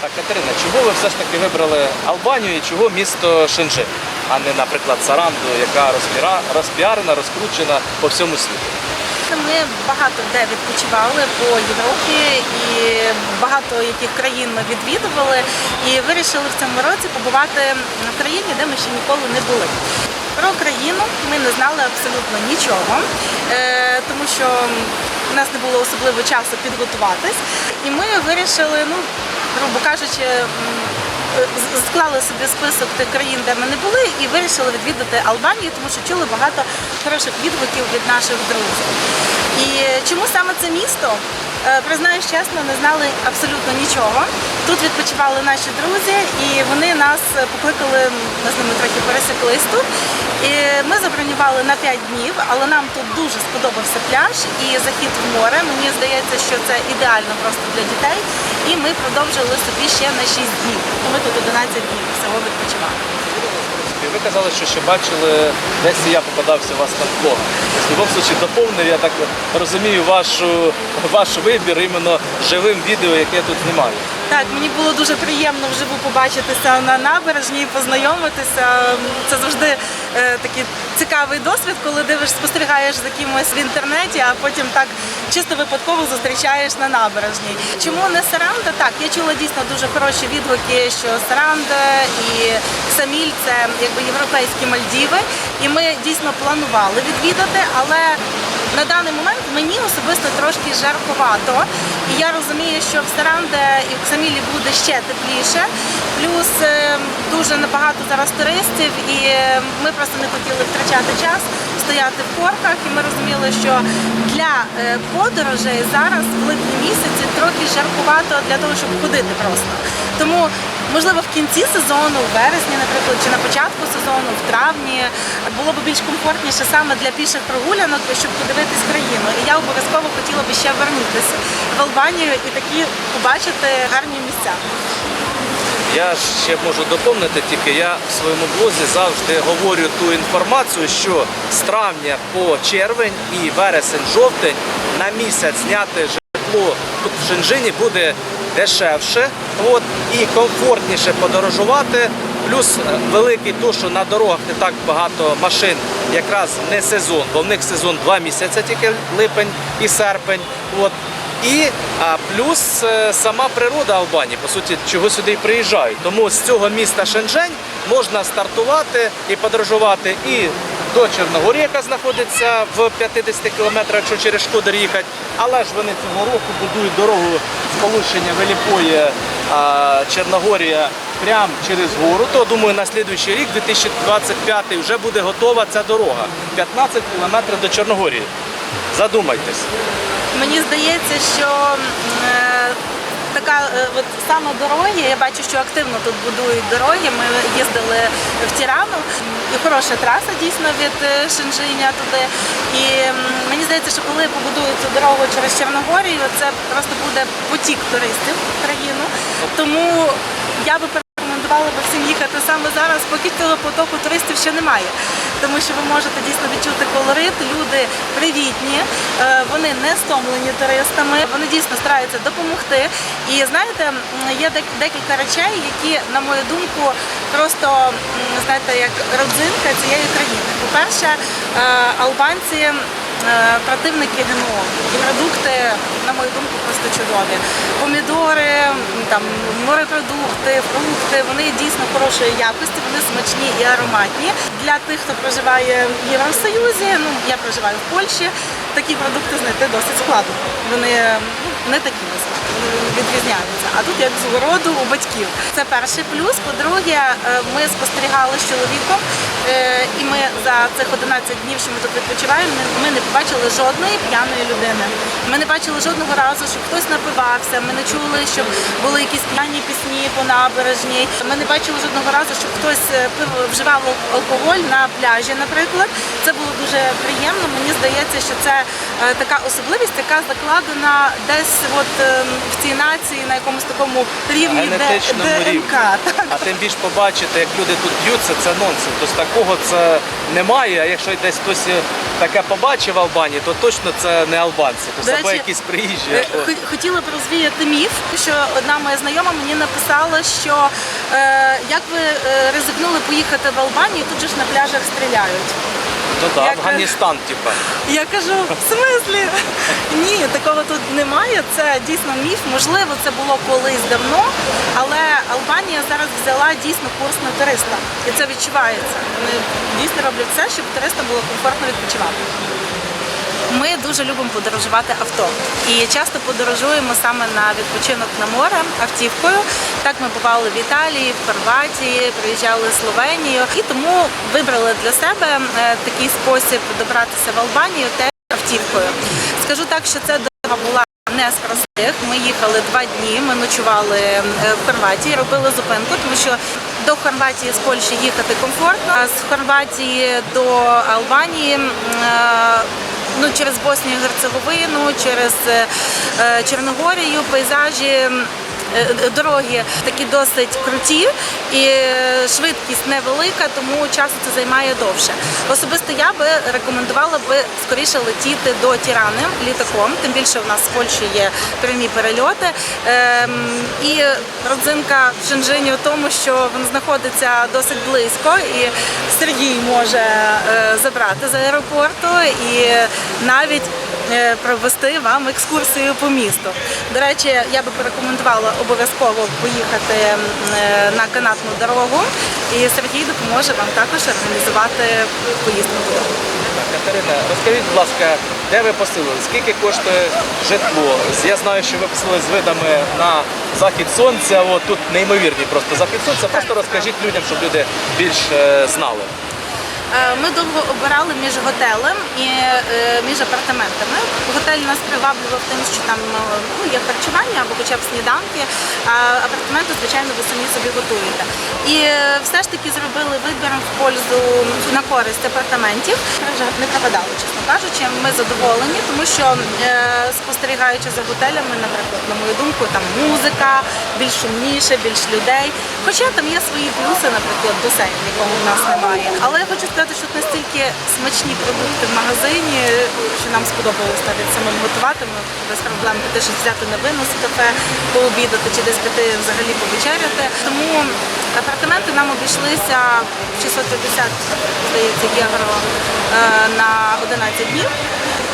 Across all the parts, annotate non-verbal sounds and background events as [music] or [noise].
Так, Катерина, чого ви все ж таки вибрали Албанію і чого місто Шенжин, а не, наприклад, Саранду, яка розпіра- розпіарена, розкручена по всьому світу? Ми багато де відпочивали по Європі і багато яких країн ми відвідували і вирішили в цьому році побувати в країні, де ми ще ніколи не були. Про країну ми не знали абсолютно нічого, е, тому що у нас не було особливо часу підготуватись, і ми вирішили, ну грубо кажучи. склали собі список тих країн, де ми не були, і вирішили відвідати Албанію, тому що чули багато хороших відгуків від наших друзів. І чому саме це місто? Е, Признаюсь чесно, не знали абсолютно нічого. Тут відпочивали наші друзі, і вони нас покликали, ми з ними трохи пересеклись тут. І ми забронювали на 5 днів, але нам тут дуже сподобався пляж і захід в море. Мені здається, що це ідеально просто для дітей. І ми продовжили собі ще на 6 днів. Ми тут 11 днів всього відпочивали. І ви казали, що ще бачили, десь і я попадався у вас на блог. В будь-якому випадку доповнив, я так розумію, вашу, ваш вибір іменно живим відео, яке я тут знімаю. Так, мені було дуже приємно вживу побачитися на набережні, познайомитися. Це завжди е, такий цікавий досвід, коли дивиш, спостерігаєш за кимось в інтернеті, а потім так чисто випадково зустрічаєш на набережній. Чому не Саранда? Так, я чула дійсно дуже хороші відгуки, що Саранда і Саміль це якби європейські Мальдіви, і ми дійсно планували відвідати, але на даний момент мені особисто трошки жарковато. І я розумію, що в Саранде і в Ксамілі буде ще тепліше. Плюс е, дуже набагато зараз туристів, і е, ми просто не хотіли втрачати час, стояти в корках. І ми розуміли, що для е, подорожей зараз в липні місяці трохи жаркувато для того, щоб ходити просто. Тому Можливо, в кінці сезону, в вересні, наприклад, чи на початку сезону, в травні було б більш комфортніше саме для піших прогулянок, щоб подивитись країну. І я обов'язково хотіла б ще вернутися в Албанію і такі побачити гарні місця. Я ще можу доповнити, тільки я в своєму блозі завжди говорю ту інформацію, що з травня по червень і вересень-жовтень на місяць зняти житло тут в Шенжині буде дешевше от, і комфортніше подорожувати. Плюс е, великий то, що на дорогах не так багато машин, якраз не сезон, бо в них сезон два місяці, тільки липень і серпень. От. І а, плюс е, сама природа Албанії, по суті, чого сюди і приїжджають. Тому з цього міста Шенжень можна стартувати і подорожувати і до Чорногорії, яка знаходиться в 50 кілометрах, якщо через Шкодер їхати. Але ж вони цього року будують дорогу сполучення Веліпоє Чорногорія прямо через гору. То думаю, на слідуючий рік, 2025, вже буде готова ця дорога. 15 кілометрів до Чорногорії. Задумайтесь. Мені здається, що е, така е, от саме дороги, я бачу, що активно тут будують дороги. Ми їздили в Тірану, і хороша траса дійсно від Шинжиня Шенжиня туди. І мені здається, що коли побудують цю дорогу через Чорногорію, це просто буде потік туристів в країну. Тому я би рекомендувала би всім їхати саме зараз, поки цього потоку туристів ще немає. Тому що ви можете дійсно відчути колорит, люди привітні, е, вони не стомлені туристами, вони дійсно стараються допомогти. І знаєте, є дек- декілька речей, які, на мою думку, просто знаєте, як родзинка цієї країни. По-перше, е, албанці. Е, Противники ГМО продукти, на мою думку, просто чудові. Помідори, там морепродукти, фрукти, вони дійсно хорошої якості, вони смачні і ароматні. Для тих, хто проживає в Євросоюзі, ну я проживаю в Польщі, такі продукти знайти досить складно. Вони ну, не такі насправді, відрізняються. А тут як з городу у батьків. Це перший плюс. По-друге, е, ми спостерігали з чоловіком, е, і ми за цих 11 днів, що ми тут відпочиваємо, ми- не побачили жодної п'яної людини. Ми не бачили жодного разу, щоб хтось напивався. Ми не чули, щоб були якісь п'яні пісні по набережній. Ми не бачили жодного разу, щоб хтось е, пив вживав алкоголь на пляжі, наприклад. Це було дуже приємно. Мені здається, що це така особливість, яка закладена десь от ем, в цій нації на якомусь такому рівні Генетичному рівні. ДНК. Так. А тим більш побачити, як люди тут б'ються, це нонсенс. Тобто такого це немає. А якщо десь хтось таке побачив в Албанії, то точно це не албанці. До або речі, якісь приїжджі. Е, хо- Хотіла б розвіяти міф, що одна моя знайома мені написала, що е, як ви е, ризикнули поїхати в Албанію, тут же ж на пляжах стріляють. Ну так, як- Афганістан, типа. Я кажу, в смислі? Ні, такого тут немає. Це дійсно міф. Можливо, це було колись давно, але Албанія зараз взяла дійсно курс на туриста. І це відчувається. Вони дійсно роблять все, щоб туристам було комфортно відпочивати. Ми дуже любимо подорожувати авто і часто подорожуємо саме на відпочинок на море автівкою. Так ми бували в Італії, в Хорватії, приїжджали в Словенію і тому вибрали для себе е, такий спосіб добратися в Албанію теж автівкою. Скажу так, що це дорога була. Не з простих. Ми їхали два дні. Ми ночували е, в Хорватії, робили зупинку, тому що до Хорватії з Польщі їхати комфортно. А з Хорватії до Албанії е, ну, через Боснію Герцеговину, через е, Чорногорію, пейзажі. Е, е, Дороги такі досить круті і е, швидкість невелика, тому часу це займає довше. Особисто я би рекомендувала би скоріше летіти до Тірани літаком, тим більше в нас з Польщі є прямі перельоти. Ем, і родзинка в Шенжині у тому, що він знаходиться досить близько, і Сергій може забрати з аеропорту і навіть провести вам екскурсію по місту. До речі, я би порекомендувала обов'язково поїхати е, на канатну дорогу, і Сергій допоможе вам також організувати поїздку. Катерина, розкажіть, будь ласка, де ви поселили? Скільки коштує житло? Я знаю, що ви поселили з видами на захід сонця. От тут неймовірні просто захід сонця. Просто розкажіть людям, щоб люди більш е, знали. Е, Ми довго обирали між готелем і е, між апартаментами. Готель нас приваблював тим, що там е, ну, є харчування або хоча б сніданки, а апартаменти, звичайно, ви самі собі готуєте. І все ж таки зробили вибір в пользу на користь апартаментів. Не пропадало, чесно кажучи. Ми задоволені, тому що спостерігаючи за готелями, наприклад, на мою думку, там музика більш шумніше, більш людей. Хоча там є свої плюси, наприклад, басейн, якого в нас немає. Але я хочу сказати, що тут настільки смачні продукти в магазині, що нам сподобалось навіть самим готувати. Ми без проблем щось взяти на винос кафе, пообідати чи десь піти взагалі повечеряти. Тому апартаменти нам обійшлися 650, здається, євро е, на 11 днів.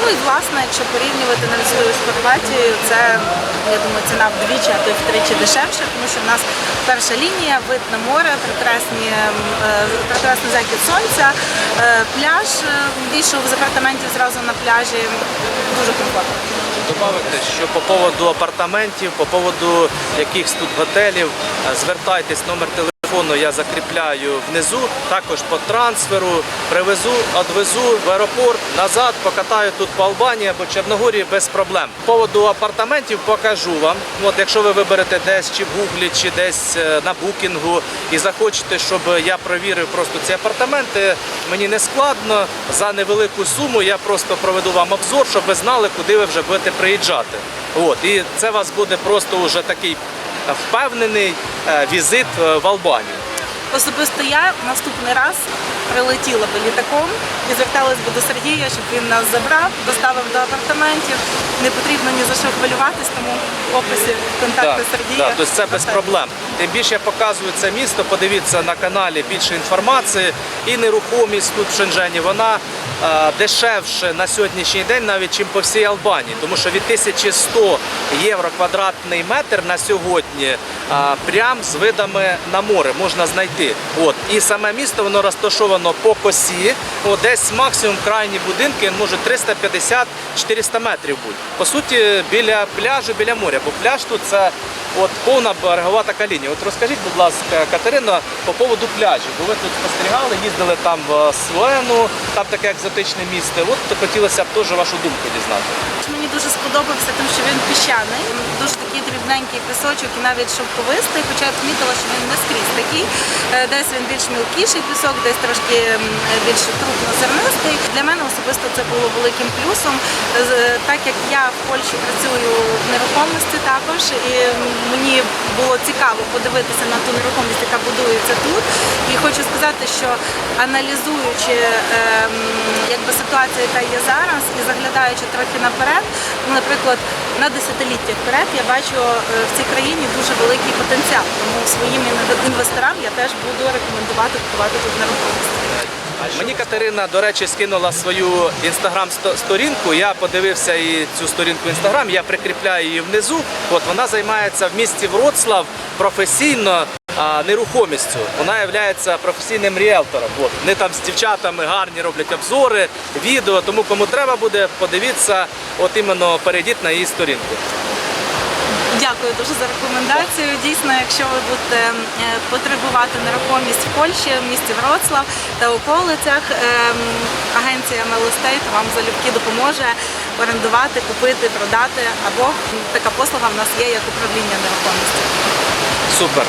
Ну і власне, якщо порівнювати навіть з Хорватією, це я думаю, ціна вдвічі, а то й втричі дешевше, тому що в нас перша лінія, вид на море, прекрасні, м, е, прекрасний захід сонця, е, пляж. е, Вийшов з апартаментів зразу на пляжі. Дуже комфортно. Добавити, що по поводу апартаментів, по поводу якихось тут готелів, звертайтесь, номер телефону я закріпляю внизу. Також по трансферу привезу, відвезу в аеропорт, назад, покатаю тут по Албанії або Чорногорії без проблем. По поводу апартаментів покажу вам. От якщо ви виберете десь чи в гуглі, чи десь е, на букінгу і захочете, щоб я провірив просто ці апартаменти, мені не складно. За невелику суму я просто проведу вам обзор, щоб ви знали, куди ви вже будете приїжджати. От і це вас буде просто вже такий впевнений е, візит е, в Албанію. Особисто я наступний раз прилетіла би літаком і зверталась би до Сергія, щоб він нас забрав, доставив до апартаментів. Не потрібно ні за що хвилюватись, тому в описі контакти Сергія. Так, тобто це без проблем. Тим більше я показую це місто, подивіться на каналі більше інформації. І нерухомість тут в Шенжені, вона дешевше на сьогоднішній день, навіть чим по всій Албанії. Тому що від 1100 євро квадратний метр на сьогодні е, прям з видами на море можна знайти. От. І саме місто воно розташовано по косі. От, десь максимум крайні будинки може 350-400 метрів бути. По суті, біля пляжу, біля моря. Бо пляж тут це от повна берегова така лінія. От розкажіть, будь ласка, Катерина, по поводу пляжів. Бо ви тут спостерігали, їздили там в Свену, там таке екзотичне місце. От хотілося б теж вашу думку дізнати. Мені дуже сподобався тим, що він піщаний, дуже такий дрібненький пісочок, і навіть шовковистий, хоча я помітила, що він не скрізь такий. Е, Десь він більш мілкіший пісок, десь трошки м, більш трупно-зернистий. Для мене особисто це було великим плюсом. Так як я в Польщі працюю в нерухомості також, і мені було цікаво подивитися на ту нерухомість, яка будується тут. І хочу сказати, що аналізуючи якби ситуацію, яка є зараз, і заглядаючи трохи наперед, ну, наприклад, на десятиліття вперед, я бачу е, в цій країні дуже великий потенціал. Тому своїм інвесторам я теж буду рекомендувати купувати тут нерухомість. Мені Катерина, до речі, скинула свою інстаграм-сторінку. Я подивився і цю сторінку інстаграм, я прикріпляю її внизу. От вона займається в місті Вроцлав професійно нерухомістю. Вона є професійним ріелтором. От. Вони там з дівчатами гарні роблять обзори, відео. Тому кому треба буде, подивіться, от іменно перейдіть на її сторінку. Дякую дуже за рекомендацію. Дійсно, якщо ви будете е, потребувати нерухомість в Польщі, в місті Вроцлав та околицях, ем, агенція Мелостейт вам залюбки допоможе орендувати, купити, продати або така послуга в нас є як управління нерухомістю. Супер.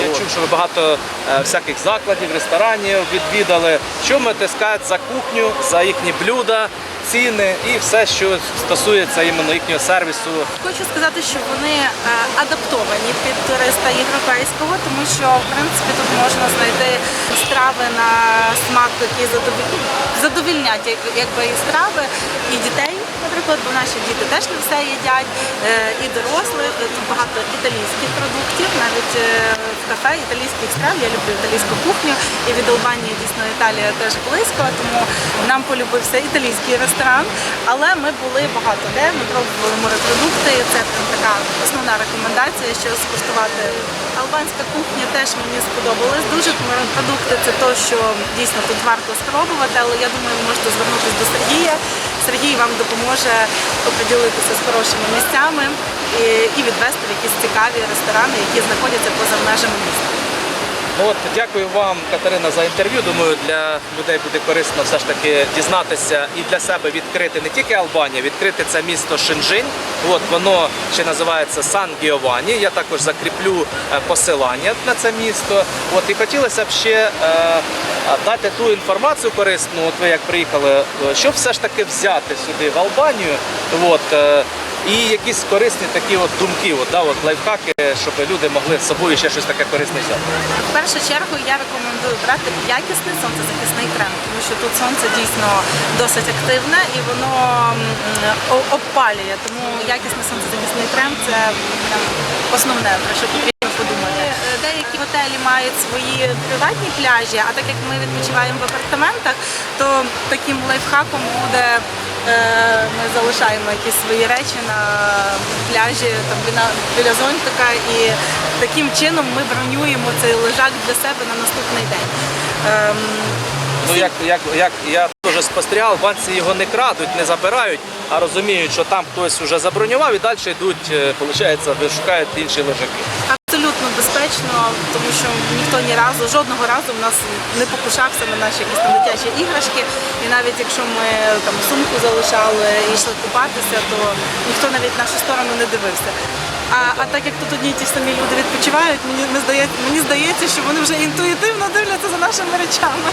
Я чув, що ви багато е, всяких закладів, ресторанів відвідали. Що можете сказати за кухню, за їхні блюда, ціни і все, що стосується іменно їхнього сервісу. Хочу сказати, що вони е, адаптовані під туриста європейського, тому що в принципі тут можна знайти страви на смак, які задовіль- задовільнять як- якби і страви, і дітей, наприклад, бо наші діти теж не все їдять, е, і дорослих. Тут багато італійських продуктів, навіть е, в кафе італійських страв. Я люблю італійську кухню, і від Албанії дійсно Італія теж близько, тому нам полюбився італійський ресторан. Але ми були багато де. Ми пробували морепродукти. Це прям така основна рекомендація, що скуштувати. Албанська кухня теж мені сподобалась. Дуже морепродукти це те, що дійсно тут варто спробувати. Але я думаю, ви можете звернутися до Сергія. Сергій вам допоможе оприділитися з хорошими місцями і, відвести в якісь цікаві ресторани, які знаходяться поза межами міста. Ну от дякую вам, Катерина, за інтерв'ю. Думаю, для людей буде корисно все ж таки дізнатися і для себе відкрити не тільки Албанія, відкрити це місто Шинжинь. От воно ще називається Сан Гіовані. Я також закріплю е, посилання на це місто. От і хотілося б ще е, дати ту інформацію корисну. От ви як приїхали, е, щоб все ж таки взяти сюди в Албанію. От, е, і якісь корисні такі от думки, от, да, от лайфхаки, щоб люди могли з собою ще щось таке корисне взяти. В першу чергу я рекомендую брати якісний сонцезахисний крем, тому що тут сонце дійсно досить активне і воно обпалює. Тому якісний сонцезахисний крем це основне, про що потрібно подумати. Деякі готелі мають свої приватні пляжі, а так як ми відпочиваємо в апартаментах, то таким лайфхаком буде. Е, Ми залишаємо якісь свої речі на пляжі там біля, біля зонтика і таким чином ми бронюємо цей лежак для себе на наступний день. Ем, Ну як, як, як я теж спостерігав, албанці його не крадуть, не забирають, а розуміють, що там хтось вже забронював і далі йдуть, виходить, вишукають інші лежаки. Абсолютно безпечно, тому що ніхто ні разу, жодного разу в нас не покушався на наші якісь там дитячі іграшки. І навіть якщо ми там сумку залишали і йшли купатися, то ніхто навіть в нашу сторону не дивився. А, а так як тут одні ті самі люди відпочивають, мені не здається, мені здається, що вони вже інтуїтивно дивляться за нашими речами.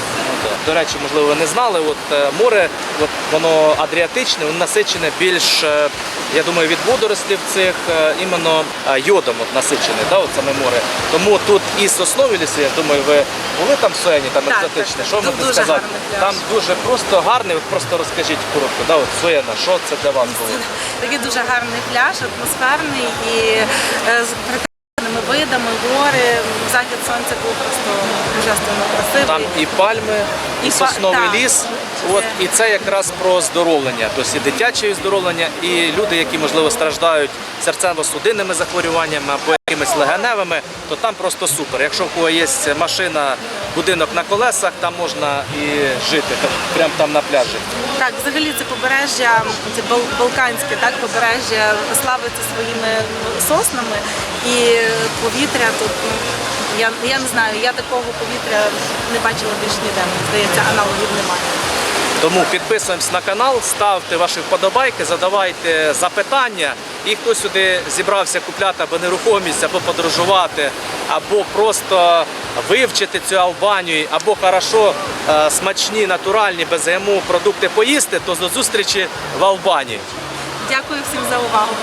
До речі, можливо, ви не знали, от е, море, от, воно адріатичне, воно насичене більш, е, я думаю, від водорослів цих е, іменно е, йодом от, насичене, да, от саме море. Тому тут і соснові ліси, я думаю, ви були там в Сояні, там Так, екзотичне. так, Що так. можете дуже сказати? гарний пляж. Там дуже просто гарний, от просто розкажіть коротко, да, от Сояна, що це для вас було? [laughs] Такий дуже гарний пляж, атмосферний і е, з прекрасними видами, гори. Захід сонця був просто божественно красивий. Там і пальми, і, І па- сосновий так. ліс. От і це якраз про здоровлення, тобто і дитяче оздоровлення, і люди, які можливо страждають серцево-судинними захворюваннями або якимись легеневими, то там просто супер. Якщо в кого є машина, будинок на колесах, там можна і жити, прямо там на пляжі. Так, взагалі це побережжя, це Бал- Балканське, так, побережжя славиться своїми соснами і повітря тут. Ну, я, я не знаю, я такого повітря не бачила більш ніде. Здається, аналогів немає. Тому підписуємось на канал, ставте ваші вподобайки, задавайте запитання. І хто сюди зібрався купляти або нерухомість, або подорожувати, або просто вивчити цю Албанію, або хорошо е, смачні, натуральні, без ГМО продукти поїсти, то до зустрічі в Албанії. Дякую всім за увагу.